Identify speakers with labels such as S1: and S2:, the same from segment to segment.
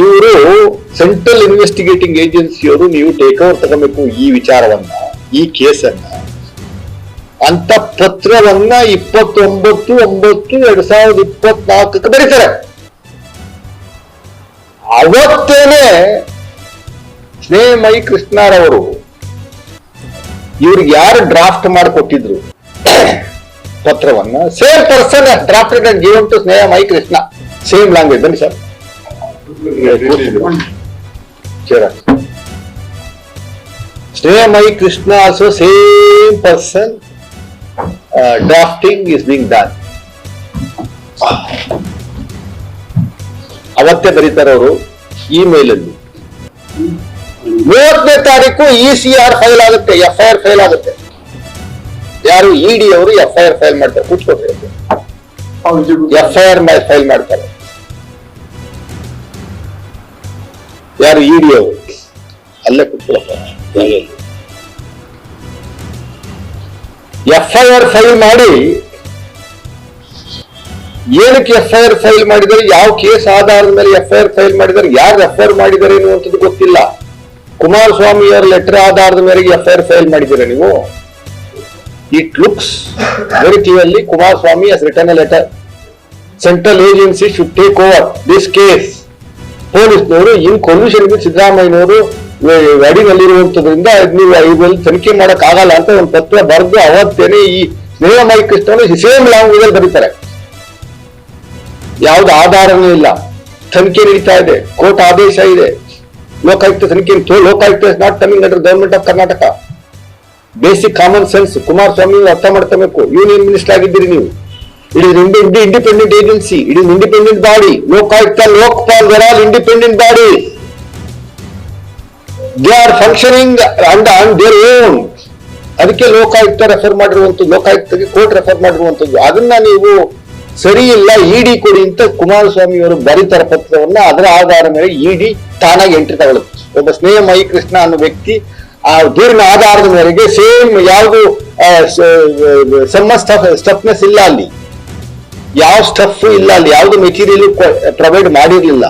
S1: ಇವರು central investigating ಏಜೆನ್ಸಿಯವರು, ನೀವು take over ತಗೋಬೇಕು ಈ ವಿಚಾರವನ್ನ, ಈ ಕೇಸನ್ನ. ಅಂತ ಪತ್ರವನ್ನ ಇಪ್ಪತ್ತೊಂಬತ್ತು, ಒಂಬತ್ತು, ಎರಡ್ ಸಾವಿರದ ಇಪ್ಪತ್ನಾಲ್ಕಕ್ಕೆ ಬರೀತಾರೆ. ಅವತ್ತೇನೆ ಸ್ನೇಹಮಯಿ ಕೃಷ್ಣಾರವರು ಇವ್ರಿಗೆ ಯಾರು ಡ್ರಾಫ್ಟ್ ಮಾಡಿಕೊಟ್ಟಿದ್ರು? ಪತ್ರವನ್ನ same person draft to Snehamayi Krishna. Same language ಬನ್ನಿ sir Snehamayi Krishna also same person drafting is being done ಅವತ್ತೇ ಬರೀತಾರೆ ಅವರು ಇಮೇಲ್ ಅಲ್ಲಿ. ಮೂವತ್ತನೇ ತಾರೀಕು ಇ ಸಿ ಆರ್ ಫೈಲ್ ಆಗುತ್ತೆ ಎಫ್ ಐ ಆರ್ ಫೈಲ್ ಆಗುತ್ತೆ. ಯಾರು ಇಡಿ ಅವರು ಎಫ್ ಐ ಆರ್ ಫೈಲ್ ಮಾಡ್ತಾರೆ ಕೂತ್ಕೊಳ್ತಾರೆ ಎಫ್ ಐ ಆರ್ ಫೈಲ್ ಮಾಡ್ತಾರೆ. ಯಾರು ಇಡಿ ಅವರು ಅಲ್ಲೇ ಕೂತ್ಕೊಳ್ಳಪ್ಪ ಎಫ್ ಐ ಆರ್ ಫೈಲ್ ಮಾಡಿ. ಏನಕ್ಕೆ ಎಫ್ ಐ ಆರ್ ಫೈಲ್ ಮಾಡಿದರೆ ಯಾವ ಕೇಸ್ ಆಧಾರದ ಮೇಲೆ ಎಫ್ ಐ ಆರ್ ಫೈಲ್ ಮಾಡಿದರೆ ಯಾರು ರೆಫರ್ ಮಾಡಿದ್ದಾರೆ ಅನ್ನುವಂಥದ್ದು ಗೊತ್ತಿಲ್ಲ. ಕುಮಾರಸ್ವಾಮಿ ಅವರ ಲೆಟರ್ ಆಧಾರದ ಮೇರೆಗೆ ಎಫ್ ಐ ಆರ್ ಫೈಲ್ ಮಾಡಿದ್ದೀರಾ ನೀವು? It looks very clearly Kumaraswamy has written letter central agency should take over this case ಪೊಲೀಸ್ನವರು, ಇನ್ ಕೊಲ್ಯೂಷನ್ ವಿತ್ ಸಿದ್ದರಾಮಯ್ಯನವರು ಅಡಿನಲ್ಲಿರುವಂತದ್ರಿಂದ ನೀವು ಇದ್ರಲ್ಲಿ ತನಿಖೆ ಮಾಡಕ್ ಆಗಲ್ಲ ಅಂತ ಒಂದು ಪತ್ರ ಬರೆದು ಅವತ್ತೇನೆ ಈ ಸ್ನೇಹ ಕೃಷ್ಣನು ಸೇಮ್ ಲ್ಯಾಂಗ್ವೇಜ್ ಅಲ್ಲಿ ಬರೀತಾರೆ. ಯಾವ್ದು ಆಧಾರನೂ ಇಲ್ಲ. ತನಿಖೆ ನಡೀತಾ ಇದೆ. ಕೋರ್ಟ್ ಆದೇಶ ಇದೆ. ಲೋಕಾಯುಕ್ತ ತನಿಖೆ Lokayukta is not coming under government of Karnataka basic common sense Kumaraswamy ಅರ್ಥ ಮಾಡ್ಕೋಬೇಕು. ಯೂನಿಯನ್ ಮಿನಿಸ್ಟರ್ ಆಗಿದ್ದೀರಿ ನೀವು. It is independent agency it is independent body Lokayukta Lokpal they're all independent body they are functioning and on their own ಅದಕ್ಕೆ Lokayukta refer ಮಾಡಿರುವಂತದ್ದು ಲೋಕಾಯುಕ್ತಗೆ court refer ಮಾಡಿರುವಂತದ್ದು ಅದನ್ನ ನೀವು ಸರಿ ಇಲ್ಲ ಇಡಿ ಕೊಡಿ ಅಂತ ಕುಮಾರಸ್ವಾಮಿ ಅವರು ಬರೀತಾರ ಪತ್ರವನ್ನ, ಅದರ ಆಧಾರ ಮೇಲೆ ಇಡಿ ತಾನಾಗಿ ಎಂಟ್ರಿ ತಗೊಳುತ್ತೆ ಒಬ್ಬ ಸ್ನೇಹ ಕೃಷ್ಣ ಅನ್ನೋ ವ್ಯಕ್ತಿ, ಆ ದೂರಿನ ಆಧಾರದ ಮೇರೆಗೆ ಸೇಮ್ ಯಾವುದು ಸಮ್ಮ ಸ್ಟಫ್ನೆಸ್ ಇಲ್ಲ ಅಲ್ಲಿ. ಯಾವ ಸ್ಟಫ್ ಇಲ್ಲ, ಅಲ್ಲಿ ಯಾವ್ದು ಮೆಟೀರಿಯಲ್ ಪ್ರೊವೈಡ್ ಮಾಡಿರಲಿಲ್ಲ.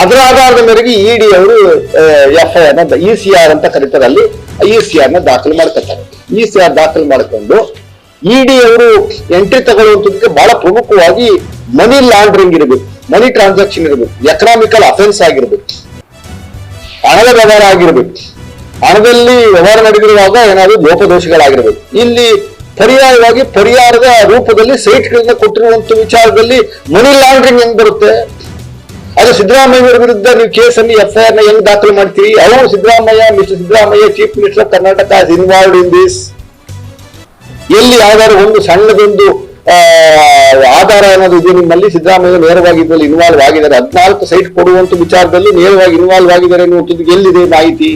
S1: ಅದರ ಆಧಾರದ ಮೇರೆಗೆ ಇಡಿ ಅವರು F I R E C R ಅಂತ ಕರೀತಾರೆ. ಅಲ್ಲಿ ಇ ಸಿ ಆರ್ನ ದಾಖಲು ಮಾಡ್ಕೊತಾರೆ. ಇ ಸಿ ಆರ್ ದಾಖಲು ಮಾಡ್ಕೊಂಡು ಡಿ ಅವರು ಎಂಟ್ರಿ ತಗೊಳ್ಳುವಂತದಕ್ಕೆ ಬಹಳ ಪ್ರಮುಖವಾಗಿ ಮನಿ ಲಾಂಡ್ರಿಂಗ್ ಇರಬೇಕು ಮನಿ ಟ್ರಾನ್ಸಾಕ್ಷನ್ ಇರಬೇಕು ಎಕನಾಮಿಕಲ್ ಅಫೆನ್ಸ್ ಆಗಿರ್ಬೇಕು, ಹಣದ ವ್ಯವಹಾರ ಆಗಿರ್ಬೇಕು. ಹಣದಲ್ಲಿ ವ್ಯವಹಾರ ನಡೆದಿರುವಾಗ ಏನಾದ್ರು ಲೋಪದೋಷಗಳಾಗಿರ್ಬೇಕು. ಇಲ್ಲಿ ಪರ್ಯಾಯವಾಗಿ ಪರಿಹಾರದ ರೂಪದಲ್ಲಿ ಸೈಟ್ಗಳನ್ನ ಕೊಟ್ಟಿರುವಂತ ವಿಚಾರದಲ್ಲಿ ಮನಿ ಲಾಂಡ್ರಿಂಗ್ ಹೆಂಗ್ ಬರುತ್ತೆ? ಅದು ಸಿದ್ದರಾಮಯ್ಯ ವಿರುದ್ಧ ನೀವು ಕೇಸಲ್ಲಿ ಎಫ್ ಐ ಆರ್ನ ಹೆಂಗ್ ದಾಖಲು ಮಾಡ್ತೀರಿ? ಅವರು Siddaramaiah, mister Siddaramaiah, chief minister of Karnataka involved in this ಎಲ್ಲಿ ಯಾವ್ದಾದ್ರು ಒಂದು ಸಣ್ಣದೊಂದು ಆಧಾರ ಅನ್ನೋದು ಇದೆ ನಿಮ್ಮಲ್ಲಿ? ಸಿದ್ದರಾಮಯ್ಯ ನೇರವಾಗಿ ಇದರಲ್ಲಿ ಇನ್ವಾಲ್ವ್ ಆಗಿದ್ದಾರೆ. ಹದಿನಾಲ್ಕು ಸೈಟ್ ಕೊಡುವಂತ ವಿಚಾರದಲ್ಲಿ ನೇರವಾಗಿ ಇನ್ವಾಲ್ವ್ ಆಗಿದ್ದಾರೆ ಎಲ್ಲಿದೆ ಮಾಹಿತಿ?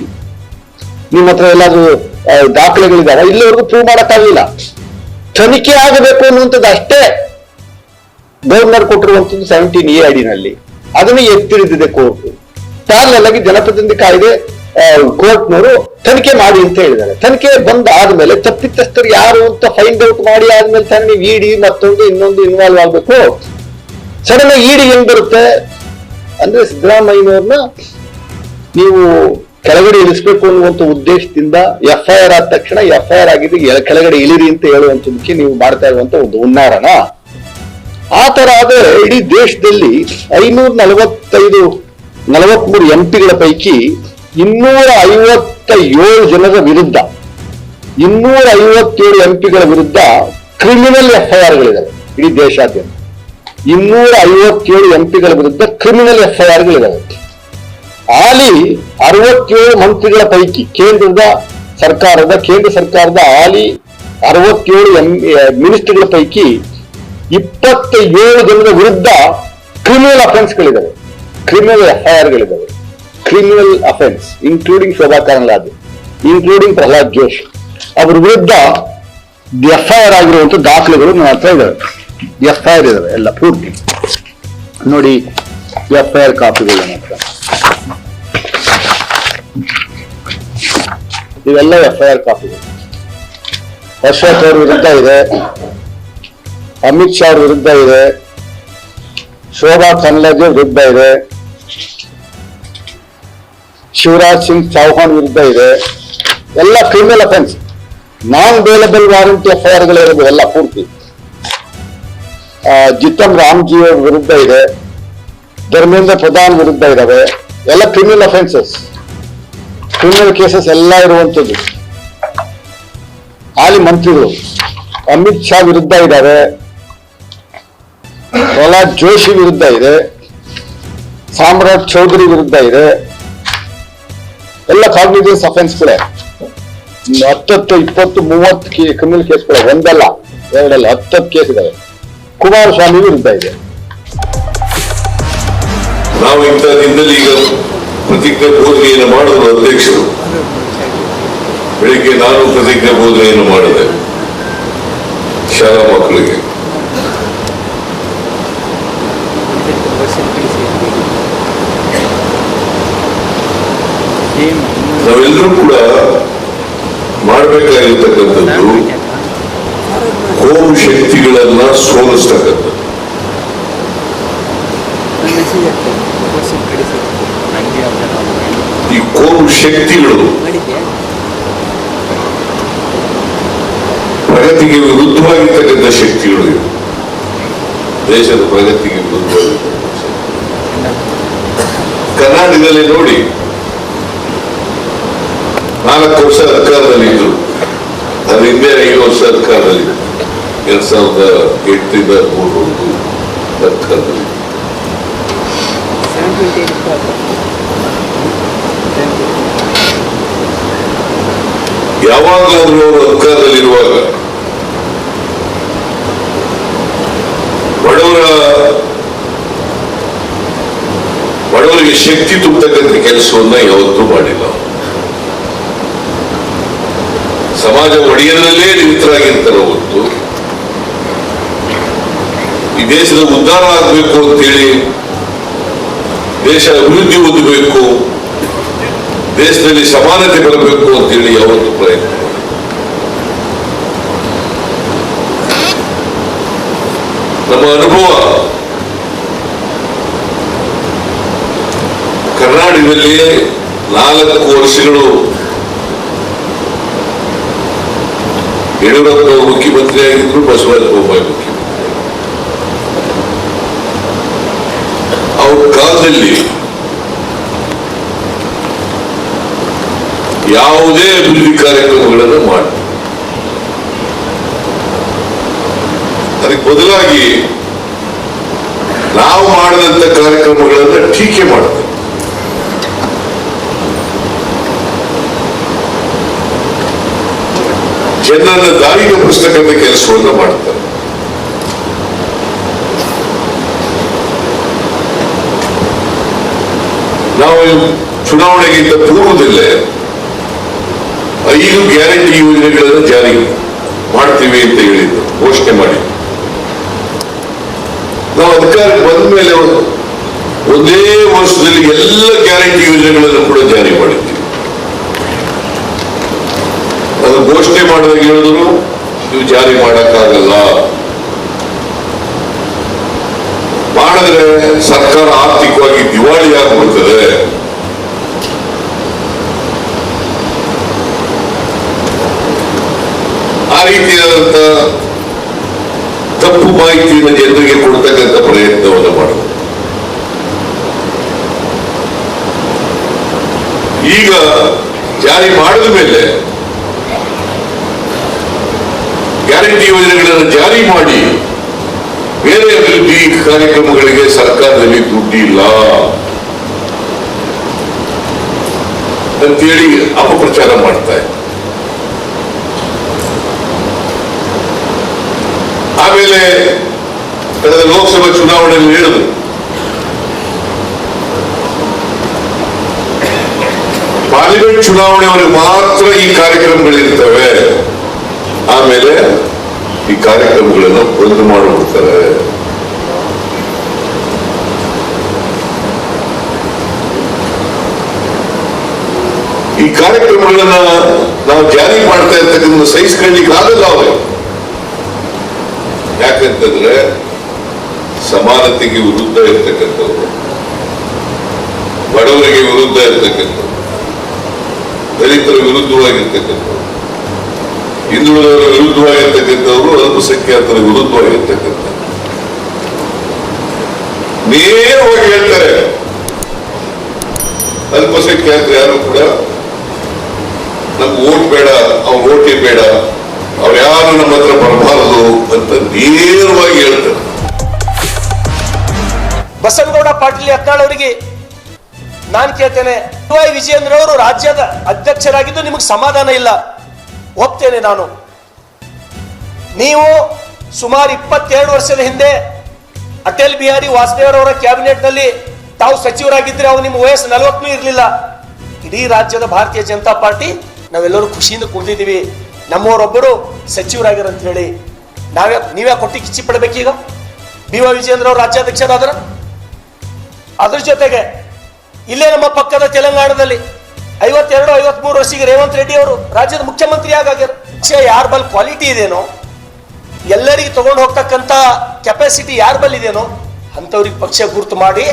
S1: ನಿಮ್ಮ ಹತ್ರ ಎಲ್ಲಾದ್ರೂ ಆ, ದಾಖಲೆಗಳಿದಾವ ಇಲ್ಲಿವರೆಗೂ ಪ್ರೂವ್ ಮಾಡಕ್ಕಾಗಲಿಲ್ಲ. ತನಿಖೆ ಆಗಬೇಕು ಅನ್ನುವಂಥದ್ದು ಅಷ್ಟೇ. ಗವರ್ನರ್ ಕೊಟ್ಟಿರುವಂಥದ್ದು ಸೆವೆಂಟೀನ್ ಎ ಅಡಿನಲ್ಲಿ. ಅದನ್ನು ಎತ್ತಿರಿದಿದೆ ಕೋರ್ಟ್ ಪ್ಯಾರಲ್ ಆಗಿ ಜನಪ್ರತಿನಿಧಿ ಕಾಯ್ದೆ ಕೋರ್ಟ್ನವರು ತನಿಖೆ ಮಾಡಿ ಅಂತ ಹೇಳಿದ್ದಾರೆ. ತನಿಖೆ ಬಂದ ಆದ್ಮೇಲೆ ತಪ್ಪಿತಸ್ಥರು ಯಾರು ಅಂತ ಫೈಂಡ್ ಔಟ್ ಮಾಡಿ ಆದ್ಮೇಲೆ ತಾನೇ ನೀವು ಇಡಿ ಮತ್ತೊಂದು ಇನ್ನೊಂದು ಇನ್ವಾಲ್ವ್ ಆಗ್ಬೇಕು. ಸಡನ್ ಇಡಿ ಹೆಂಗ್ ಬರುತ್ತೆ? ಅಂದ್ರೆ ಸಿದ್ದರಾಮಯ್ಯನವ್ರನ್ನ ನೀವು ಕೆಳಗಡೆ ಇಳಿಸಬೇಕು ಅನ್ನುವಂತ ಉದ್ದೇಶದಿಂದ ಎಫ್ಐಆರ್ ಆದ ತಕ್ಷಣ ಎಫ್ಐಆರ್ ಆಗಿದ್ದು ಎ- ಕೆಳಗಡೆ ಇಳಿರಿ ಅಂತ ಹೇಳುವಂಥದಕ್ಕೆ ನೀವು ಮಾಡ್ತಾ ಇರುವಂತ ಒಂದು ಹುನ್ನಾರನ. ಆ ತರ ಆದ್ರೆ ಇಡೀ ದೇಶದಲ್ಲಿ ಐನೂರ ನಲವತ್ತೈದು, ನಲವತ್ಮೂರು ಎಂಪಿಗಳ ಪೈಕಿ ಇನ್ನೂರ ಐವತ್ತ ಏಳು ಜನರ ವಿರುದ್ಧ, ಇನ್ನೂರ ಐವತ್ತೇಳು ಎಂಪಿಗಳ ವಿರುದ್ಧ ಕ್ರಿಮಿನಲ್ ಎಫ್ ಐ ಆರ್ಗಳಿದ್ದಾವೆ ಇಡೀ ದೇಶಾದ್ಯಂತ. ಇನ್ನೂರ ಐವತ್ತೇಳು ಎಂ ಪಿಗಳ ವಿರುದ್ಧ ಕ್ರಿಮಿನಲ್ ಎಫ್ ಐ ಆರ್ಗಳಿದ್ದಾವೆ ಹಾಲಿ ಅರವತ್ತೇಳು ಮಂತ್ರಿಗಳ ಪೈಕಿ ಕೇಂದ್ರದ ಸರ್ಕಾರದ, ಕೇಂದ್ರ ಸರ್ಕಾರದ ಆಲಿ ಅರವತ್ತೇಳು ಎಂ ಮಿನಿಸ್ಟರ್ಗಳ ಪೈಕಿ ಇಪ್ಪತ್ತ ಏಳು ಜನರ ವಿರುದ್ಧ ಕ್ರಿಮಿನಲ್ ಅಫೆನ್ಸ್ಗಳಿದ್ದಾವೆ criminal F I ಆರ್ಗಳಿದ್ದಾವೆ criminal offence including Shobha Karandlaje including Pralhad Josh, ಅವ್ರ ವಿರುದ್ಧ ಎಫ್ಐಆರ್ ಆಗಿರುವಂತ ದಾಖಲೆಗಳು ನನ್ನ ಹತ್ರ ಇದಾವೆ. ಎಫ್ಐಆರ್ ಇದಾವೆ ಎಲ್ಲ ಪೂರ್ತಿ. ನೋಡಿ ಎಫ್ ಐ ಆರ್ ಕಾಪಿಗಳು ನನ್ನ ಹತ್ರ ಇವೆಲ್ಲ ಎಫ್ ಐ ಆರ್ ಕಾಪಿಗಳು ಅಶೋಕ್ ಅವ್ರ ವಿರುದ್ಧ ಇದೆ. ಅಮಿತ್ ಶಾ ಅವ್ರ ವಿರುದ್ಧ ಇದೆ. ಶೋಭಾ ಕನ್ಲಾಜೆ ವಿರುದ್ಧ ಇದೆ. ಶಿವರಾಜ್ ಸಿಂಗ್ ಚೌಹಾಣ್ ವಿರುದ್ಧ ಇದೆ. ಎಲ್ಲ criminal offence non bailable warranty FIR ಗಳಿರೋದು ಎಲ್ಲ ಪೂರ್ತಿ. ಜಿತಮ್ ರಾಮ್ಜಿ ಅವ್ರ ವಿರುದ್ಧ ಇದೆ. ಧರ್ಮೇಂದ್ರ ಪ್ರಧಾನ್ ವಿರುದ್ಧ ಇದಾವೆ. ಎಲ್ಲ ಕ್ರಿಮಿನಲ್ ಅಫೆನ್ಸಸ್ ಕ್ರಿಮಿನಲ್ ಕೇಸಸ್ ಎಲ್ಲ ಇರುವಂತದ್ದು ಹಾಲಿ ಮಂತ್ರಿಗಳು, ಅಮಿತ್ ಶಾ ವಿರುದ್ಧ ಇದ್ದಾರೆ. ಪ್ರಹ್ಲಾದ್ ಜೋಶಿ ವಿರುದ್ಧ ಇದೆ. ಸಾಮ್ರಾಟ್ ಚೌಧರಿ ವಿರುದ್ಧ ಇದೆ. ಎಲ್ಲ ಕಾಗ್ನಿಟಿವ್ಸ್ ಅಫೆನ್ಸ್ಗಳೇ ಹತ್ತತ್ತು, ಇಪ್ಪತ್ತು, ಮೂವತ್ತು ಕ್ರಿಮಿನಲ್ ಕೂಡ ಒಂದಲ್ಲ, ಎರಡಲ್ಲ, ಹತ್ತತ್ತು ಕೇಸ್ ಇದಾವೆ ಕುಮಾರಸ್ವಾಮಿ ವಿರುದ್ಧ ಇದೆ.
S2: ನಾವು ಇಂಥ ದಿನದಲ್ಲಿ ಈಗ ಪ್ರತಿಜ್ಞೆ ಬೋಧನೆಯನ್ನು ಮಾಡುವ ಅಧ್ಯಕ್ಷರು. ಬೆಳಿಗ್ಗೆ ನಾನು ಪ್ರತಿಜ್ಞೆ ಬೋಧನೆಯನ್ನು ಮಾಡಿದೆ. ಶಾಲಾ ಮಕ್ಕಳಿಗೆ. ನಾವೆಲ್ಲರೂ ಕೂಡ ಮಾಡಬೇಕಾಗಿರ್ತಕ್ಕಂಥದ್ದು ಕೋಮು ಶಕ್ತಿಗಳನ್ನ ಸೋಲಿಸ್ತಕ್ಕಂಥದ್ದು. ಈ ಕೋರು ಶಕ್ತಿಗಳು ಪ್ರಗತಿಗೆ ವಿರುದ್ಧವಾಗಿರ್ತಕ್ಕಂಥ ಶಕ್ತಿಗಳು ಇವು. ದೇಶದ ಪ್ರಗತಿಗೆ ವಿರುದ್ಧವಾಗಿರ್ತಕ್ಕಂಥ. ಕರ್ನಾಟಕದಲ್ಲಿ ನೋಡಿ ನಾಲ್ಕು ವರ್ಷ ಅಧಿಕಾರದಲ್ಲಿದ್ದರು ಅದ್ರ ಹಿಂದೆ ಐದು ವರ್ಷ ಅಧಿಕಾರದಲ್ಲಿ ಎರಡ್ ಸಾವಿರದ ಎಂಟರಿಂದ ಅವರು ಅಧಿಕಾರದಲ್ಲಿರುವಾಗ ಬಡವರ ಬಡವರಿಗೆ ಶಕ್ತಿ ತುಂಬತಕ್ಕಂಥ ಕೆಲಸವನ್ನ ಯಾವತ್ತೂ ಮಾಡಿಲ್ಲ ಸಮಾಜ ಒಡೆಯರಲ್ಲೇ ನಿಮಿತ್ತರಾಗಿರ್ತಾರೆ ಹೊತ್ತು ಈ ದೇಶದ ಉದ್ಧಾರ ಆಗಬೇಕು ಅಂತೇಳಿ ದೇಶ ಅಭಿವೃದ್ಧಿ ಹೊಂದಬೇಕು, ದೇಶದಲ್ಲಿ ಸಮಾನತೆ ಬರಬೇಕು ಅಂತೇಳಿ ಯಾವತ್ತು ಪ್ರಯತ್ನ. ನಮ್ಮ ಅನುಭವ, ಕರ್ನಾಟಕದಲ್ಲಿ ನಾಲ್ಕು ವರ್ಷಗಳು ಯಡಿಯೂರಪ್ಪ ಮುಖ್ಯಮಂತ್ರಿ ಆಗಿದ್ರು ಬಸವರಾಜ ಬೊಮ್ಮಾಯಿ ಮುಖ್ಯಮಂತ್ರಿ ಅವ್ರ ಕಾಲದಲ್ಲಿ ಯಾವುದೇ ಅಭಿವೃದ್ಧಿ ಕಾರ್ಯಕ್ರಮಗಳನ್ನು ಮಾಡಿ. ಅದಕ್ಕೆ ಬದಲಾಗಿ ನಾವು ಮಾಡಿದಂತ ಕಾರ್ಯಕ್ರಮಗಳನ್ನು ಟೀಕೆ ಮಾಡ್ತೇವೆ. ಜನರನ್ನ ದಾರಿಗೆ ಪುಸ್ತಕದ ಕೆಲಸವನ್ನು ಮಾಡ್ತಾರೆ. ನಾವು ಚುನಾವಣೆಗಿಂತ ಪೂರ್ವದಲ್ಲೇ ಐದು ಗ್ಯಾರಂಟಿ ಯೋಜನೆಗಳನ್ನು ಜಾರಿ ಮಾಡ್ತೀವಿ ಅಂತ ಹೇಳಿದ್ದು, ಘೋಷಣೆ ಮಾಡಿ. ನಾವು ಅಧಿಕಾರಕ್ಕೆ ಬಂದ ಮೇಲೆ ಒಂದೇ ವರ್ಷದಲ್ಲಿ ಎಲ್ಲ ಗ್ಯಾರಂಟಿ ಯೋಜನೆಗಳನ್ನು ಕೂಡ ಜಾರಿ ಮಾಡಿದ್ದೀವಿ ಅದು ಘೋಷಣೆ ಮಾಡಿದಾಗ ಹೇಳಿದ್ರು ನೀವು ಜಾರಿ ಮಾಡಕ್ಕಾಗಲ್ಲ. ಮಾಡಿದ್ರೆ ಸರ್ಕಾರ ಆರ್ಥಿಕವಾಗಿ ದಿವಾಳಿ ಆಗ್ಬಿಡ್ತದೆ. ಆ ರೀತಿಯಾದಂತ ತಪ್ಪು ಮಾಹಿತಿಯನ್ನು ಜನರಿಗೆ ಕೊಡ್ತಕ್ಕಂಥ ಪ್ರಯತ್ನವನ್ನು ಮಾಡುದು. ಈಗ ಜಾರಿ ಮಾಡಿದ ಮೇಲೆ ಗ್ಯಾರಂಟಿ ಯೋಜನೆಗಳನ್ನು ಜಾರಿ ಮಾಡಿ ಬೇರೆ ಅಭಿವೃದ್ಧಿ ಕಾರ್ಯಕ್ರಮಗಳಿಗೆ ಸರ್ಕಾರದಲ್ಲಿ ದುಡ್ಡಿಲ್ಲ. ಅಂತೇಳಿ ಅಪಪ್ರಚಾರ ಮಾಡ್ತಾ ಇದ್ದಾರೆ ಆಮೇಲೆ ಕಳೆದ ಲೋಕಸಭಾ ಚುನಾವಣೆಯಲ್ಲಿ ಹೇಳಿದ್ರು. ಪಾರ್ಲಿಮೆಂಟ್ ಚುನಾವಣೆಯವರೆಗೆ ಮಾತ್ರ ಈ ಕಾರ್ಯಕ್ರಮಗಳಿರ್ತವೆ. ಆಮೇಲೆ ಈ ಕಾರ್ಯಕ್ರಮಗಳನ್ನು ಬಂದ್ ಮಾಡಿಬಿಡ್ತಾರೆ ಈ ಕಾರ್ಯಕ್ರಮಗಳನ್ನ ನಾವು ಜಾರಿ ಮಾಡ್ತಾ ಇರ್ತಕ್ಕಂಥ ಸಹಿಸ್ಕೊಳ್ಳಿಕ್ಕೆ ಆಗಲ್ಲ ಅವರು. ಯಾಕಂತಂದ್ರೆ ಸಮಾನತೆಗೆ ವಿರುದ್ಧ ಇರ್ತಕ್ಕಂಥವ್ರು, ಬಡವರಿಗೆ ವಿರುದ್ಧ ಇರ್ತಕ್ಕಂಥವ್ರು, ದಲಿತರ ವಿರುದ್ಧವಾಗಿರ್ತಕ್ಕಂಥವ್ರು. ಹಿಂದುಳಿದವರ ವಿರುದ್ಧವಾಗಿರ್ತಕ್ಕಂಥವ್ರು ಅಲ್ಪಸಂಖ್ಯಾತರ ವಿರುದ್ಧವಾಗಿರ್ತಕ್ಕಂಥ ನೇರವಾಗಿ ಹೇಳ್ತಾರೆ. ಅಲ್ಪಸಂಖ್ಯಾತರು ಯಾರು ಕೂಡ ನಮ್ಗೆ ಓಟ್ ಬೇಡ, ಅವ್ರ ಓಟೇ ಬೇಡ, ಅವ್ರು ಯಾರು ನಮ್ಮ ಹತ್ರ ಬರಬಾರದು ಅಂತ ನೇರವಾಗಿ ಹೇಳ್ತಾರೆ.
S3: ಬಸವನಗೌಡ ಪಾಟೀಲ್ ಅವರಿಗೆ ನಾನು ಕೇಳ್ತೇನೆ ವಿಜಯೇಂದ್ರ ಅವರು ರಾಜ್ಯದ ಅಧ್ಯಕ್ಷರಾಗಿದ್ದು ನಿಮಗೆ ಸಮಾಧಾನ ಇಲ್ಲ. ಒಪ್ತೇನೆ ನಾನು. ನೀವು ಸುಮಾರು ಇಪ್ಪತ್ತೆರಡು ವರ್ಷದ ಹಿಂದೆ ಅಟಲ್ ಬಿಹಾರಿ ವಾಜಪೇಯಿಯವರ ಕ್ಯಾಬಿನೆಟ್ನಲ್ಲಿ ತಾವು ಸಚಿವರಾಗಿದ್ದರೆ ಅವು ನಿಮ್ಮ ವಯಸ್ಸು ನಲವತ್ತೂ ಇರಲಿಲ್ಲ. ಇಡೀ ರಾಜ್ಯದ ಭಾರತೀಯ ಜನತಾ ಪಾರ್ಟಿ, ನಾವೆಲ್ಲರೂ ಖುಷಿಯಿಂದ ಕುಳಿತಿದ್ದೀವಿ ನಮ್ಮವರೊಬ್ಬರು ಸಚಿವರಾಗಿರಂತ ಹೇಳಿ ನಾವೇ, ನೀವೇ ಕೊಟ್ಟು ಕಿಚ್ಚಿ ಪಡಬೇಕೀಗ? ಬಿ ವೈ ವಿಜಯೇಂದ್ರ ಅವರು ರಾಜ್ಯಾಧ್ಯಕ್ಷರಾದ್ರ? ಅದ್ರ ಜೊತೆಗೆ ಇಲ್ಲೇ ನಮ್ಮ ಪಕ್ಕದ ತೆಲಂಗಾಣದಲ್ಲಿ ಐವತ್ತೆರಡು, ಐವತ್ಮೂರು ವರ್ಷಿಗೆ ರೇವಂತ್ ರೆಡ್ಡಿ ಅವರು ರಾಜ್ಯದ ಮುಖ್ಯಮಂತ್ರಿ ಆಗಾಗ್ಯಾರ ಪಕ್ಷ ಯಾರ ಬಲ್ ಕ್ವಾಲಿಟಿ ಇದೇನೋ? ಎಲ್ಲರಿಗೆ ತಗೊಂಡು ಹೋಗ್ತಕ್ಕಂಥ ಕೆಪಾಸಿಟಿ ಯಾರ ಬಲ್ ಇದೇನೋ? ಅಂಥವ್ರಿಗೆ ಪಕ್ಷ ಗುರುತು ಮಾಡಿ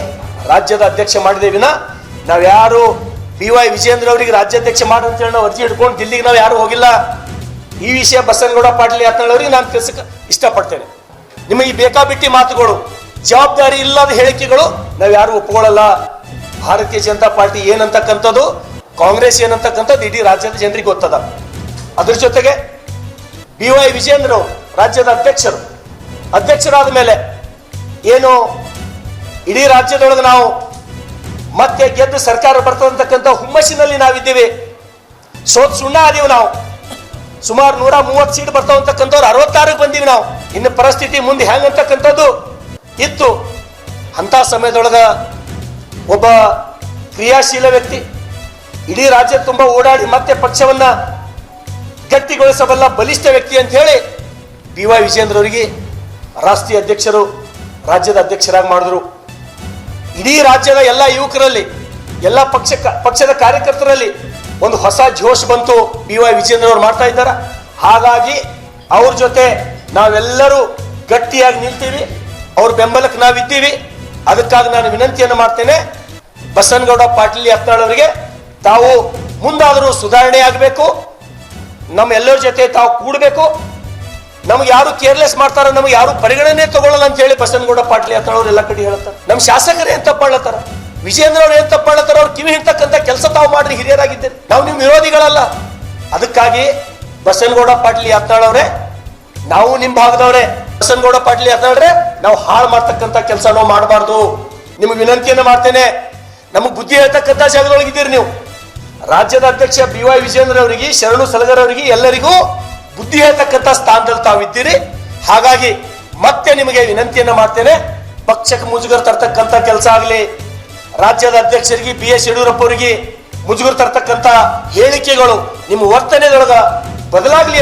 S3: ರಾಜ್ಯದ ಅಧ್ಯಕ್ಷ ಮಾಡಿದೆ ವಿನ. ನಾವು ಯಾರು ಬಿ ವೈ ವಿಜೇಂದ್ರ ಅವರಿಗೆ ರಾಜ್ಯಾಧ್ಯಕ್ಷ ಮಾಡಿ ಅಂತೇಳಿ ನಾವು ಅರ್ಜಿ ಹಿಡ್ಕೊಂಡು ದಿಲ್ಲಿಗೆ ನಾವು ಯಾರು ಹೋಗಿಲ್ಲ. ಈ ವಿಷಯ ಬಸನಗೌಡ, ಪಾಟೀಲ್ ಯತ್ನಾಳ್ ಅವರಿಗೆ ನಾನು ತಿಳಿಸಕ್ಕೆ ಇಷ್ಟಪಡ್ತೇನೆ. ನಿಮ್ಮ ಈ ಬೇಕಾಬಿಟ್ಟಿ ಮಾತುಗಳು, ಜವಾಬ್ದಾರಿ ಇಲ್ಲದ ಹೇಳಿಕೆಗಳು ನಾವು ಯಾರು ಒಪ್ಪಿಕೊಳ್ಳಲ್ಲ ಭಾರತೀಯ ಜನತಾ ಪಾರ್ಟಿ ಏನಂತಕ್ಕಂಥದ್ದು ಕಾಂಗ್ರೆಸ್ ಏನಂತಕ್ಕಂಥದ್ದು ಇಡೀ ರಾಜ್ಯದ ಜನರಿಗೆ ಗೊತ್ತದ. ಅದ್ರ ಜೊತೆಗೆ ಬಿ ವೈ ವಿಜೇಂದ್ರ ಅವರು ರಾಜ್ಯದ ಅಧ್ಯಕ್ಷರು. ಅಧ್ಯಕ್ಷರಾದ ಮೇಲೆ ಏನು ಇಡೀ ರಾಜ್ಯದೊಳಗೆ ನಾವು ಮತ್ತೆ ಗೆದ್ದು ಸರ್ಕಾರ ಬರ್ತದಂತಕ್ಕಂಥ ಹುಮ್ಮಸ್ಸಿನಲ್ಲಿ ನಾವಿದ್ದೀವಿ. ಸೋತ್ ಸುಣ್ಣ ಆದೀವಿ ನಾವು. ಸುಮಾರು ನೂರ ಮೂವತ್ತು ಸೀಟ್ ಬರ್ತಾವಂತಕ್ಕಂಥವ್ರು ಅರವತ್ತಾರಕ್ಕೆ ಬಂದೀವಿ ನಾವು. ಇನ್ನು ಪರಿಸ್ಥಿತಿ ಮುಂದೆ ಹೆಂಗಂತಕ್ಕಂಥದ್ದು ಇತ್ತು. ಅಂಥ ಸಮಯದೊಳಗ ಒಬ್ಬ ಕ್ರಿಯಾಶೀಲ ವ್ಯಕ್ತಿ ಇಡೀ ರಾಜ್ಯ ತುಂಬ ಓಡಾಡಿ ಮತ್ತೆ ಪಕ್ಷವನ್ನ ಗಟ್ಟಿಗೊಳಿಸಬಲ್ಲ ಬಲಿಷ್ಠ ವ್ಯಕ್ತಿ ಅಂತ ಹೇಳಿ ಬಿ ವೈ ವಿಜೇಂದ್ರ ಅವರಿಗೆ ರಾಷ್ಟ್ರೀಯ ಅಧ್ಯಕ್ಷರು, ರಾಜ್ಯದ ಅಧ್ಯಕ್ಷರಾಗಿ ಮಾಡಿದ್ರು. ಇಡೀ ರಾಜ್ಯದ ಎಲ್ಲ ಯುವಕರಲ್ಲಿ, ಎಲ್ಲ ಪಕ್ಷ, ಪಕ್ಷದ ಕಾರ್ಯಕರ್ತರಲ್ಲಿ ಒಂದು ಹೊಸ ಜೋಶ್ ಬಂತು ಬಿ ವೈ ವಿಜೇಂದ್ರ ಅವರು ಮಾಡ್ತಾ ಇದ್ದಾರೆ. ಹಾಗಾಗಿ ಅವ್ರ ಜೊತೆ ನಾವೆಲ್ಲರೂ ಗಟ್ಟಿಯಾಗಿ ನಿಲ್ತೀವಿ ಅವ್ರ ಬೆಂಬಲಕ್ಕೆ ನಾವಿದ್ದೀವಿ. ಅದಕ್ಕಾಗಿ ನಾನು ವಿನಂತಿಯನ್ನು ಮಾಡ್ತೇನೆ, ಬಸನಗೌಡ ಪಾಟೀಲ್ ಯತ್ನಾಳ್ ಅವರಿಗೆ ತಾವು ಮುಂದಾದರೂ ಸುಧಾರಣೆ ಆಗಬೇಕು. ನಮ್ಮೆಲ್ಲರ ಜೊತೆ ತಾವು ಕೂಡಬೇಕು. ನಮ್ಗೆ ಯಾರು ಕೇರ್ಲೆಸ್ ಮಾಡ್ತಾರ, ನಮ್ಗೆ ಯಾರು ಪರಿಗಣನೆ ತಗೊಳ್ಳಲ್ಲ ಅಂತ ಹೇಳಿ ಬಸನಗೌಡ ಪಾಟೀಲ್ ಯತ್ನಾಳ್ ಅವ್ರು ಎಲ್ಲ ಕಡೆ ಹೇಳ್ತಾರೆ ನಮ್ಮ ಶಾಸಕರು ಏನ್ ತಪ್ಪಾಳತ್ತಾರ ವಿಜೇಂದ್ರ ಅವ್ರು ಏನ್ ತಪ್ಪಾಳತ್ತಾರ ಅವ್ರು ಕಿವಿ ಹಿಡ್ತಕ್ಕಂಥ ಕೆಲಸ ತಾವು ಮಾಡ್ರಿ ಹಿರಿಯರಾಗಿದ್ದೀರಿ. ನಾವು ನಿಮ್ಮ ವಿರೋಧಿಗಳಲ್ಲ. ಅದಕ್ಕಾಗಿ ಬಸನಗೌಡ ಪಾಟೀಲ್ ಯತ್ನಾಳ್ ನಾವು ನಿಮ್ಮ ಭಾಗದವ್ರೆ. ಬಸನಗೌಡ ಪಾಟೀಲ್ ಯತ್ನಾಳ್ರೆ ನಾವು ಹಾಳು ಮಾಡ್ತಕ್ಕಂಥ ಕೆಲಸ ನಾವು ಮಾಡಬಾರ್ದು. ನಿಮ್ಗೆ ವಿನಂತಿಯನ್ನು ಮಾಡ್ತೇನೆ. ನಮಗೆ ಬುದ್ಧಿ ಹೇಳ್ತಕ್ಕಂಥ ಜಾಗದೊಳಗಿದ್ದೀರಿ ನೀವು. ರಾಜ್ಯದ ಅಧ್ಯಕ್ಷ ಬಿ ವೈ ವಿಜೇಂದ್ರ ಅವರಿಗೆ, ಶರಣು ಸಲಗರ್ ಅವರಿಗೆ ಎಲ್ಲರಿಗೂ ಬುದ್ಧಿ ಹೇಳ್ತಕ್ಕಂಥ ಸ್ಥಾನದಲ್ಲಿ ತಾವಿದ್ದೀರಿ. ಹಾಗಾಗಿ ಮತ್ತೆ ನಿಮಗೆ ವಿನಂತಿಯನ್ನ ಮಾಡ್ತೇನೆ. ಪಕ್ಷಕ್ಕೆ ಮುಜುಗರ ತರ್ತಕ್ಕಂಥ ಕೆಲಸ ಆಗಲಿ, ರಾಜ್ಯದ ಅಧ್ಯಕ್ಷರಿಗೆ ಬಿ ಎಸ್ ಯಡಿಯೂರಪ್ಪ ಅವರಿಗೆ ಮುಜುಗರ ತರ್ತಕ್ಕಂಥ ಹೇಳಿಕೆಗಳು ನಿಮ್ಮ ವರ್ತನೆದೊಳಗ ಬದಲಾಗಲಿ